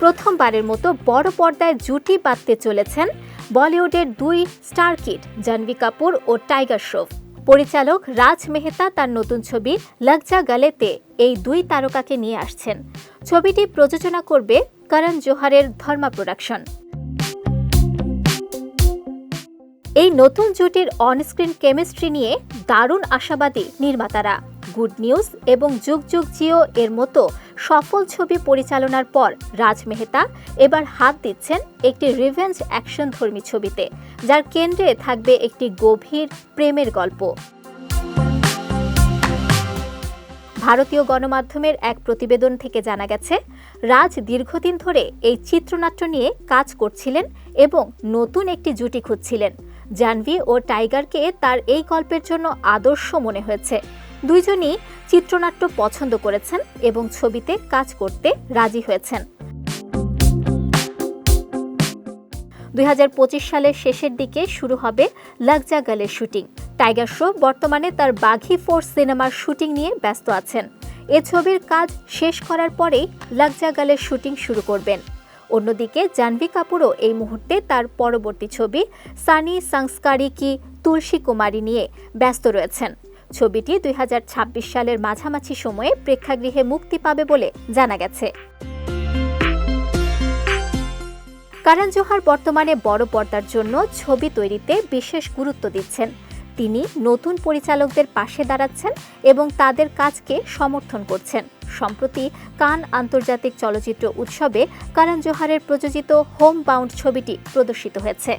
প্রথমবারের মতো বড় পর্দায় জুটি বাঁধতে চলেছেন বলিউডের দুই স্টার কিট জাহ্নবী কাপুর ও টাইগার শ্রফ। পরিচালক রাজ মেহতা তার নতুন ছবি লগজা গালেতে এই দুই তারকাকে নিয়ে আসছেন। ছবিটি প্রযোজনা করবে করণ জোহারের ধর্মা প্রোডাকশন। এই নতুন জুটির অনস্ক্রিন কেমিস্ট্রি নিয়ে দারুণ আশাবাদী নির্মাতারা। গুড নিউজ এবং যুগ যুগ জিও এর মতো সফল ছবি পরিচালনার পর রাজ মেহতা এবার হাত দিচ্ছেন একটি রিভেঞ্জ অ্যাকশন ধর্মী ছবিতে, যার কেন্দ্রে থাকবে একটি গভীর প্রেমের গল্প। ভারতীয় গণমাধ্যমের এক প্রতিবেদন থেকে জানা গেছে, রাজ দীর্ঘদিন ধরে এই চিত্রনাট্য নিয়ে কাজ করছিলেন এবং নতুন একটি জুটি খুঁজছিলেন। জাহ্নবী ও টাইগারকে তার এই গল্পের জন্য আদর্শ মনে হয়েছে। দুইজনই চিত্রনাট্য পছন্দ করেছেন এবং ছবিতে কাজ করতে রাজি হয়েছেন। দুই হাজার পঁচিশ সালের শেষের দিকে শুরু হবে লাগজা গালের শুটিং। টাইগার শ্রফ বর্তমানে তার বাঘি ফোর্স সিনেমার শুটিং নিয়ে ব্যস্ত আছেন। এ ছবির কাজ শেষ করার পরেই লাগজা গালের শুটিং শুরু করবেন। অন্যদিকে জাহ্নবী কাপুরও এই মুহূর্তে তার পরবর্তী ছবি সানি সংস্কারি কি তুলসী কুমারী নিয়ে ব্যস্ত রয়েছেন। ছবিটি দুই হাজার ছাব্বিশ সালের মাঝামাঝি সময়ে প্রেক্ষাগৃহে মুক্তি পাবে বলে জানা গেছে। কারণ জোহার বর্তমানে বড় পর্দার জন্য ছবি তৈরিতে বিশেষ গুরুত্ব দিচ্ছেন। তিনি নতুন পরিচালকদের পাশে দাঁড়াচ্ছেন এবং তাদের কাজকে সমর্থন করছেন। সম্প্রতি কান আন্তর্জাতিক চলচ্চিত্র উৎসবে কারণ জোহারের প্রযোজিত হোম বাউন্ড ছবিটি প্রদর্শিত হয়েছে।